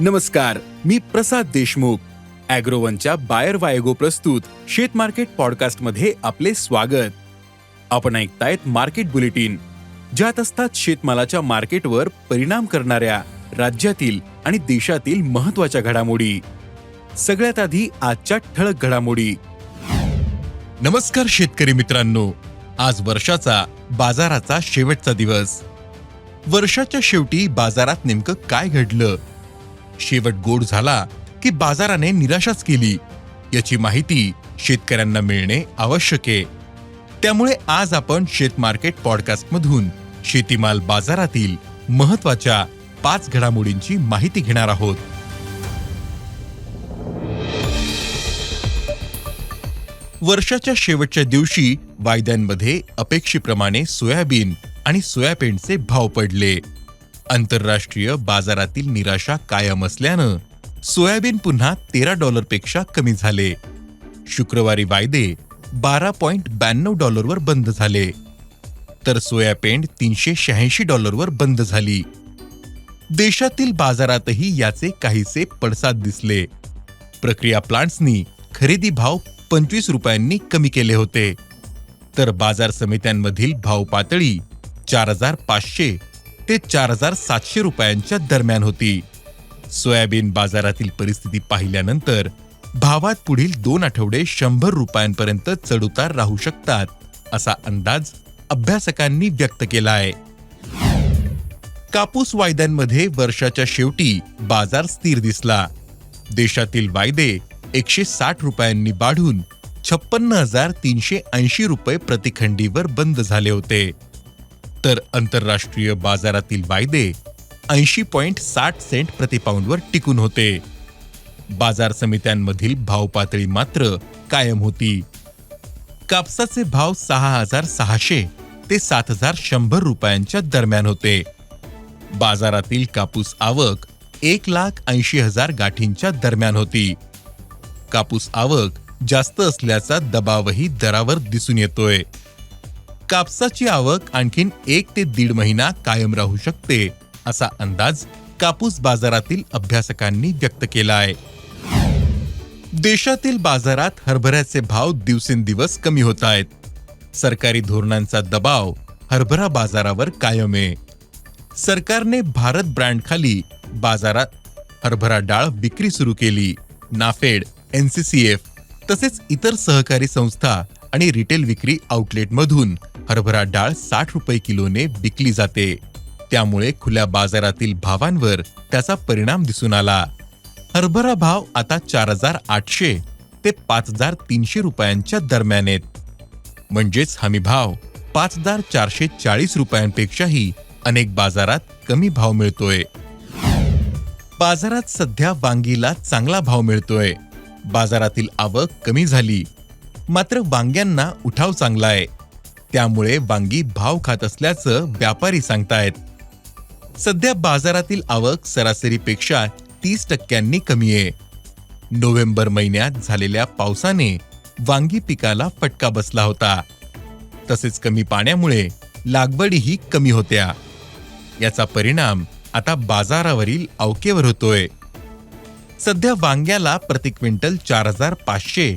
नमस्कार मी प्रसाद देशमुख. अॅग्रोवनच्या बायर वायगो प्रस्तुत शेत मार्केट पॉडकास्टमध्ये आपले स्वागत. आपण ऐकतायत मार्केट बुलेटिन ज्यात असतात शेतमालाच्या मार्केटवर परिणाम करणाऱ्या राज्यातील आणि देशातील महत्त्वाच्या घडामोडी. सगळ्यात आधी आजच्या ठळक घडामोडी. नमस्कार शेतकरी मित्रांनो आज वर्षाचा बाजाराचा शेवटचा दिवस. वर्षाच्या शेवटी बाजारात नेमकं काय घडलं? शेवट गोड झाला की बाजाराने निराशाच केली. याची माहिती शेतकऱ्यांना मिळणे आवश्यक आहे. त्यामुळे आज आपण शेत मार्केट शेतीमाल बाजारातील महत्त्वाच्या पाच घडामोडींची माहिती घेणार आहोत. वर्षाच्या शेवटच्या दिवशी वायद्यांमध्ये अपेक्षेप्रमाणे सोयाबीन आणि सोयाबीनचे भाव पडले. आंतरराष्ट्रीय बाजारातील निराशा कायम असल्यानं सोयाबीन पुन्हा तेरा डॉलरपेक्षा कमी झाले. शुक्रवारी वायदे बारा पॉइंट ब्याण्णव डॉलरवर बंद झाले. तर सोयापेंड तीनशे शहाऐंशी डॉलरवर बंद झाली. देशातील बाजारातही याचे काहीसे पडसाद दिसले. प्रक्रिया प्लांट्सनी खरेदी भाव पंचवीस रुपयांनी कमी केले होते. तर बाजार समित्यांमधील भाव पातळी चार हजार पाचशे ते चार हजार सातशे रुपयांच्या दरम्यान होती. सोयाबीन बाजारातील परिस्थिती पाहिल्यानंतर भावात पुढील दोन आठवडे शंभर रुपयांपर्यंत चढउतार राहू शकतात असा अंदाज अभ्यासकांनी व्यक्त केला आहे कापूस वायद्यांमध्ये वर्षाच्या शेवटी बाजार स्थिर दिसला. देशातील वायदे एकशे साठ रुपयांनी वाढून छप्पन्न हजार तीनशे ऐंशी रुपये प्रतिखंडीवर बंद झाले होते. तर आंतरराष्ट्रीय बाजारातील वायदे ऐंशी पॉइंट साठ सेंट प्रतिपाऊंडवर टिकून होते. बाजार समित्यांमधील भाव पातळी मात्र कायम होती. कापसाचे भाव सहा हजार सहाशे ते सात हजार शंभर रुपयांच्या दरम्यान होते. बाजारातील कापूस आवक एक लाख ऐंशी हजार गाठींच्या दरम्यान होती. कापूस आवक जास्त असल्याचा दबावही दरावर दिसून येतोय. कापसाची आवक आणखीन एक ते दीड महिना कायम राहू शकते असा अंदाज कापूस बाजारातील अभ्यासकांनी व्यक्त केला आहे देशातील बाजारात हरभऱ्याचे भाव दिवसेंदिवस कमी होत आहेत. सरकारी धोरणांचा दबाव हरभरा बाजारावर कायम आहे. सरकारने भारत ब्रँडखाली बाजारात हरभरा डाळ विक्री सुरू केली. नाफेड एनसीसीएफ तसेच इतर सहकारी संस्था आणि रिटेल विक्री आउटलेटमधून हरभरा डाळ साठ रुपये किलोने विकली जाते. त्यामुळे खुल्या बाजारातील भावांवर त्याचा परिणाम दिसून आला. हरभरा भाव आता चार हजार आठशे ते पाच हजार तीनशे रुपयांच्या दरम्यान आहेत. म्हणजेच हमी भाव पाच हजार चारशे चाळीस रुपयांपेक्षाही अनेक बाजारात कमी भाव मिळतोय. बाजारात सध्या वांगीला चांगला भाव मिळतोय. बाजारातील आवक कमी झाली. मात्र वांग्यांना उठाव चांगला आहे. त्यामुळे वांगी भाव खात असल्याचं व्यापारी सांगतायत. सध्या बाजारातील आवक सरासरीपेक्षा तीस टक्क्यांनी कमी आहे. नोव्हेंबर महिन्यात झालेल्या पावसाने वांगी पिकाला फटका बसला होता. तसेच कमी पाण्यामुळे लागवडीही कमी होत्या. याचा परिणाम आता बाजारावरील अवकेवर होतोय. सध्या वांग्याला प्रति क्विंटल चार हजार पाचशे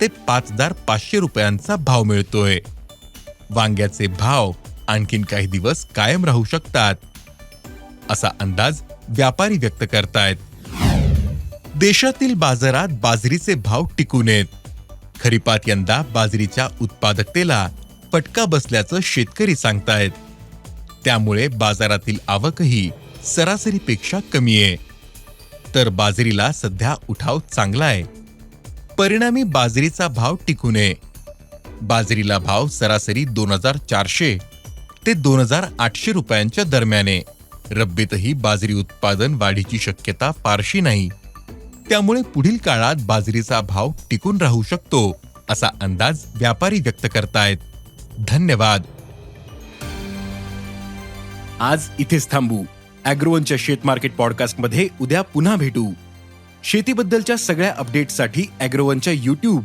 ते पाच हजार पाचशे रुपयांचा भाव मिळतोय. वांग्याचे भाव आणखीन काही दिवस कायम राहू शकतात. असा अंदाज व्यापारी व्यक्त करतायत. देशातील बाजारात बाजरीचे भाव टिकून येत खरीपात यंदा बाजरीच्या उत्पादकतेला फटका बसल्याचं शेतकरी सांगतायत. त्यामुळे बाजारातील आवकही सरासरीपेक्षा कमी आहे. तर बाजरीला सध्या उठाव चांगला आहे परिणामी बाजरीचा भाव टिकू नये. बाजरीला भाव सरासरी दोन हजार चारशे ते दोन हजार आठशे रुपयांच्या दरम्याने. रब्बीतही बाजरी उत्पादन वाढीची शक्यता फारशी नाही. त्यामुळे पुढील काळात बाजरीचा भाव टिकून राहू शकतो असा अंदाज व्यापारी व्यक्त करतायत. धन्यवाद. आज इथेच थांबू. अॅग्रोवनच्या शेत मार्केट पॉडकास्टमध्ये उद्या पुन्हा भेटू. शेतीबद्दलच्या सगळ्या अपडेटसाठी अॅग्रोवनच्या युट्यूब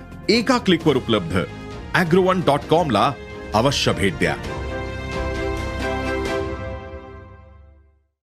एका क्लिकवर उपलब्ध. अॅग्रोवन डॉट कॉमला अवश्य भेट द्या.